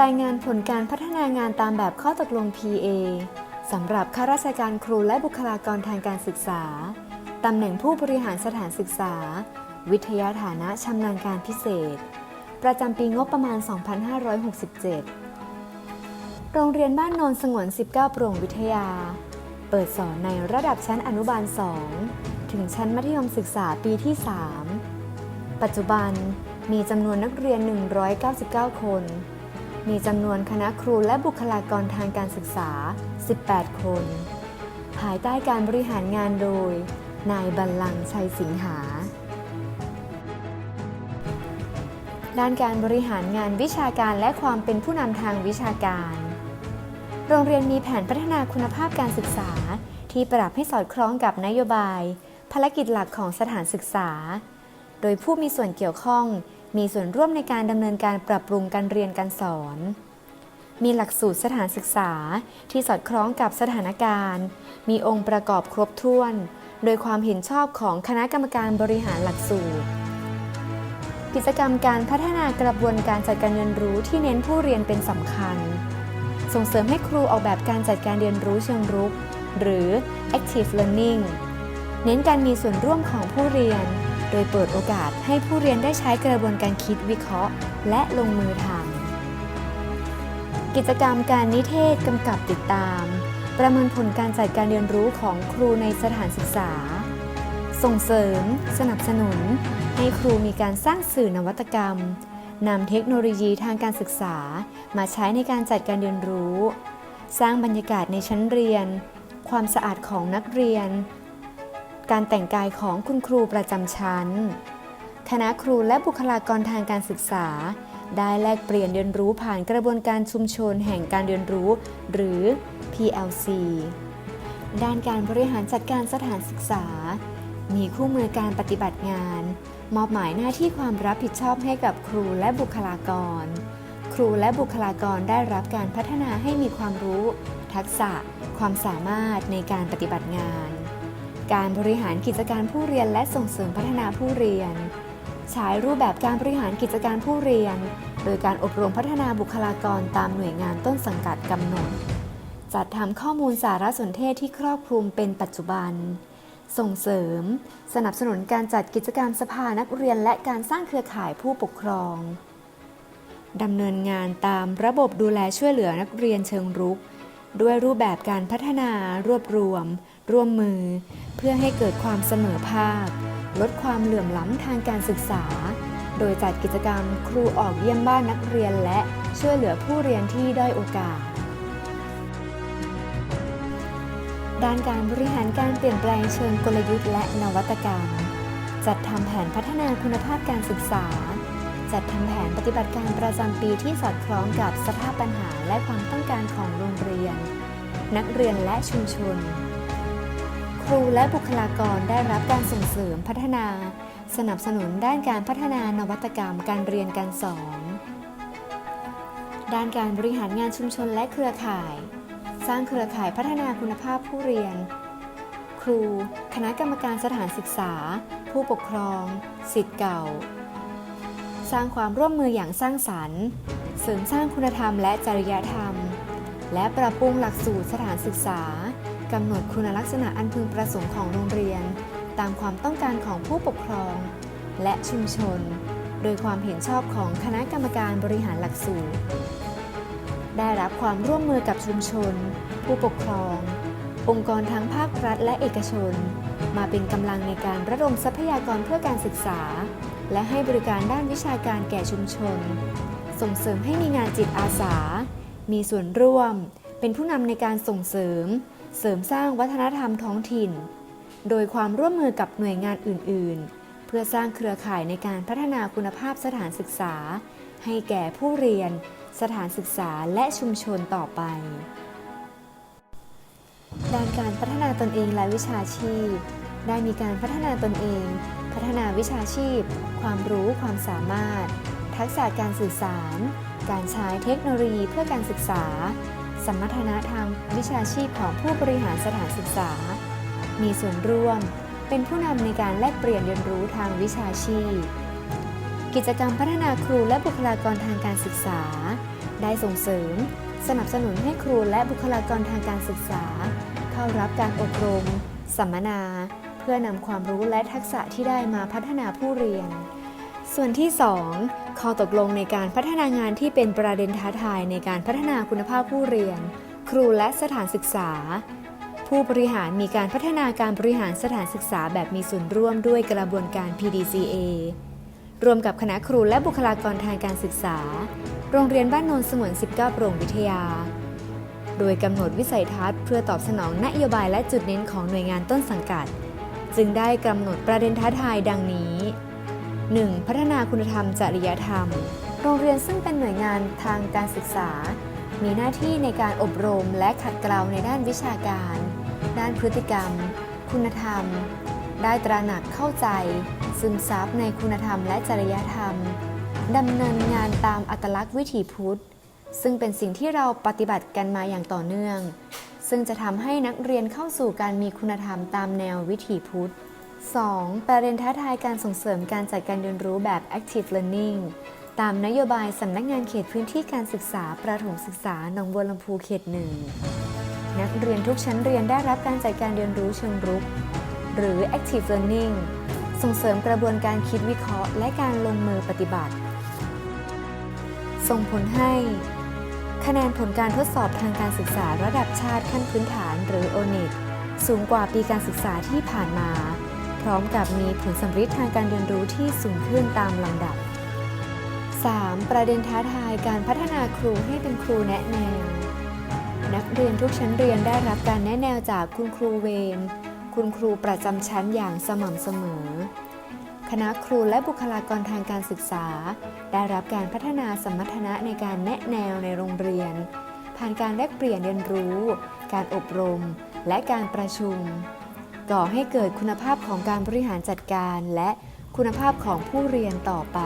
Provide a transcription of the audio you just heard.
รายงานผลการพัฒนางานตามแบบข้อตกลง PA สำหรับข้าราชการครูและบุคลากรทางการศึกษา ตำแหน่งผู้บริหารสถานศึกษา วิทยาฐานะชำนาญการพิเศษ ประจำปีงบประมาณ 2567 โรงเรียนบ้านนนสงวน 19 โปร่งวิทยา เปิดสอนในระดับชั้นอนุบาล 2 ถึงชั้นมัธยมศึกษาปีที่ 3 ปัจจุบันมีจำนวนนักเรียน 199 คน มีจำนวนคณะครูและบุคลากรทางการศึกษา 18 คน ภายใต้การบริหารงานโดย นายบัลลังชัยสิงหา ด้านการบริหารงานวิชาการและความเป็นผู้นำทางวิชาการ โรงเรียนมีแผนพัฒนาคุณภาพการศึกษา ที่ปรับให้สอดคล้องกับนโยบาย ภารกิจหลักของสถานศึกษา โดยผู้มีส่วนเกี่ยวข้อง มีส่วนร่วมในการดำเนินการปรับปรุงการเรียนการสอน มีหลักสูตรสถานศึกษาที่สอดคล้องกับสถานการณ์ มีองค์ประกอบครบถ้วน โดยความเห็นชอบของคณะกรรมการบริหารหลักสูตร กิจกรรมการพัฒนากระบวนการจัดการเรียนรู้ที่เน้นผู้เรียนเป็นสำคัญ ส่งเสริมให้ครูออกแบบการจัดการเรียนรู้เชิงรุก หรือ active learning เน้นการมีส่วนร่วมของผู้เรียน โดยเปิดโอกาสให้ผู้เรียนได้ใช้กระบวนการคิดวิเคราะห์ และลงมือทำกิจกรรมการนิเทศกำกับติดตาม ประเมินผลการจัดการเรียนรู้ของครูในสถานศึกษา ส่งเสริม สนับสนุน ให้ครูมีการสร้างสื่อนวัตกรรมนำเทคโนโลยีทางการศึกษา มาใช้ในการจัดการเรียนรู้ สร้างบรรยากาศในชั้นเรียน ความสะอาดของนักเรียน การแต่งกายของคุณครูประจำชั้น คณะครูและบุคลากรทางการศึกษา ได้แลกเปลี่ยนเรียนรู้ผ่านกระบวนการชุมชนแห่งการเรียนรู้ หรือ PLC ด้านการบริหารจัดการสถานศึกษา มีคู่มือการปฏิบัติงาน มอบหมายหน้าที่ความรับผิดชอบให้กับครูและบุคลากร ครูและบุคลากรได้รับการพัฒนาให้มีความรู้ ทักษะ ความสามารถในการปฏิบัติงาน การบริหารกิจการผู้เรียนและส่งเสริมพัฒนาผู้เรียน ใช้รูปแบบการบริหารกิจการผู้เรียน โดยการอบรมพัฒนาบุคลากรตามหน่วยงานต้นสังกัดกำหนด จัดทำข้อมูลสารสนเทศที่ครอบคลุมเป็นปัจจุบัน ส่งเสริม สนับสนุนการจัดกิจกรรมสภานักเรียน และการสร้างเครือข่ายผู้ปกครองดำเนินงานตามระบบดูแลช่วยเหลือนักเรียนเชิงรุก ด้วยรูปแบบการพัฒนารวบรวม ร่วมมือเพื่อให้เกิดความเสมอภาค ลดความเหลื่อมล้ำทางการศึกษา โดยจัดกิจกรรมครูออกเยี่ยมบ้านนักเรียนและช่วยเหลือผู้เรียนที่ด้อยโอกาส ด้านการบริหารการเปลี่ยนแปลงเชิงกลยุทธ์และนวัตกรรม จัดทำแผนพัฒนาคุณภาพการศึกษา จัดทำแผนปฏิบัติการประจำปีที่สอดคล้องกับสภาพปัญหาและความต้องการของโรงเรียน นักเรียนและชุมชน ครูและบุคลากรได้รับการส่งเสริมพัฒนา สนับสนุนด้านการพัฒนานวัตกรรมการเรียนการสอน ด้านการบริหารงานชุมชนและเครือข่าย สร้างเครือข่ายพัฒนาคุณภาพผู้เรียน ครู คณะกรรมการสถานศึกษา ผู้ปกครองสิทธิ์เก่า สร้างความร่วมมืออย่างสร้างสรรค์ เสริมสร้างคุณธรรมและจริยธรรม และปรับปรุงหลักสูตรสถานศึกษา กำหนดคุณลักษณะอันพึงประสงค์ของโรงเรียน ตามความต้องการของผู้ปกครอง และชุมชน โดยความเห็นชอบของคณะกรรมการบริหารหลักสูตร ได้รับความร่วมมือกับชุมชน ผู้ปกครอง องค์กรทั้งภาครัฐและเอกชน มาเป็นกำลังในการระดมทรัพยากรเพื่อการศึกษา และให้บริการด้านวิชาการแก่ชุมชน ส่งเสริมให้มีงานจิตอาสา มีส่วนร่วม เป็นผู้นำในการส่งเสริม เสริมสร้างวัฒนธรรมท้องถิ่น โดยความร่วมมือกับหน่วยงานอื่น ๆ เพื่อสร้างเครือข่ายในการพัฒนาคุณภาพสถานศึกษา ให้แก่ผู้เรียน สถานศึกษาและชุมชนต่อไป ด้านการพัฒนาตนเองและวิชาชีพ ได้มีการพัฒนาตนเอง พัฒนาวิชาชีพ ความรู้ความสามารถ ทักษะการสื่อสาร การใช้เทคโนโลยีเพื่อการศึกษา สมรรถนะทางวิชาชีพของผู้บริหารสถานศึกษา มีส่วนร่วม เป็นผู้นำในการแลกเปลี่ยนเรียนรู้ทางวิชาชีพ กิจกรรมพัฒนาครูและบุคลากรทางการศึกษา ได้ส่งเสริม สนับสนุนให้ครูและบุคลากรทางการศึกษา เข้ารับการอบรม สัมมนา เพื่อนำความรู้และทักษะที่ได้มาพัฒนาผู้เรียน ส่วนที่ 2 ข้อตกลงในการพัฒนางานที่เป็นประเด็นท้าทายในการพัฒนาคุณภาพผู้เรียน ครูและสถานศึกษา ผู้บริหารมีการพัฒนาการบริหารสถานศึกษาแบบมีส่วนร่วมด้วยกระบวนการ PDCA รวมกับคณะครูและบุคลากรทางการศึกษา โรงเรียนบ้านโนนสงวน 19 โปร่งวิทยา โดยกำหนดวิสัยทัศน์เพื่อตอบสนองนโยบายและจุดเน้นของหน่วยงานต้นสังกัด จึงได้กำหนดประเด็นท้าทายดังนี้ 1. พัฒนาคุณธรรม จริยธรรม โรงเรียนซึ่งเป็นหน่วยงานทางการศึกษา มีหน้าที่ในการอบรมและขัดเกลาในด้านวิชาการ ด้านพฤติกรรม คุณธรรม ได้ตระหนักเข้าใจ ซึมซับในคุณธรรมและจริยธรรมดำเนินงานตามอัตลักษณ์วิถีพุทธ ซึ่งเป็นสิ่งที่เราปฏิบัติกันมาอย่างต่อเนื่อง ซึ่งจะทำให้นักเรียนเข้าสู่การมีคุณธรรมตามแนววิถีพุทธ 2. ประเด็นท้าทายการส่งเสริมการจัดการเรียนรู้แบบ active learning ตามนโยบายสำนักงานเขตพื้นที่การศึกษา ประถมศึกษา หนองบัวลำพูเขตหนึ่ง นักเรียนทุกชั้นเรียนได้รับการจัดการเรียนรู้เชิงรุก หรือ active learning ส่งเสริมกระบวนการคิดวิเคราะห์ และการลงมือปฏิบัติ ส่งผลให้ คะแนนผลการทดสอบทางการศึกษาระดับชาติขั้นพื้นฐานหรือ ONET สูงกว่าปีการศึกษาที่ผ่านมา ร้อมกับมีผลสำฤทธิ์ทางการเรียนรู้ที่สูงขึ้นตามลำดับ 3. ประเด็นท้าทายการพัฒนาครูให้เป็นครูแนะแนว นักเรียนทุกชั้นเรียนได้รับการแนะแนวจากคุณครูเวรคุณครูประจำชั้นอย่างสม่ำเสมอ คณะครูและบุคลากรทางการศึกษา ได้รับการพัฒนาสมรรถนะในการแนะแนวในโรงเรียน ผ่านการแลกเปลี่ยนเรียนรู้ การอบรม และการประชุม ก่อให้เกิดคุณภาพของการบริหารจัดการและคุณภาพของผู้เรียนต่อไป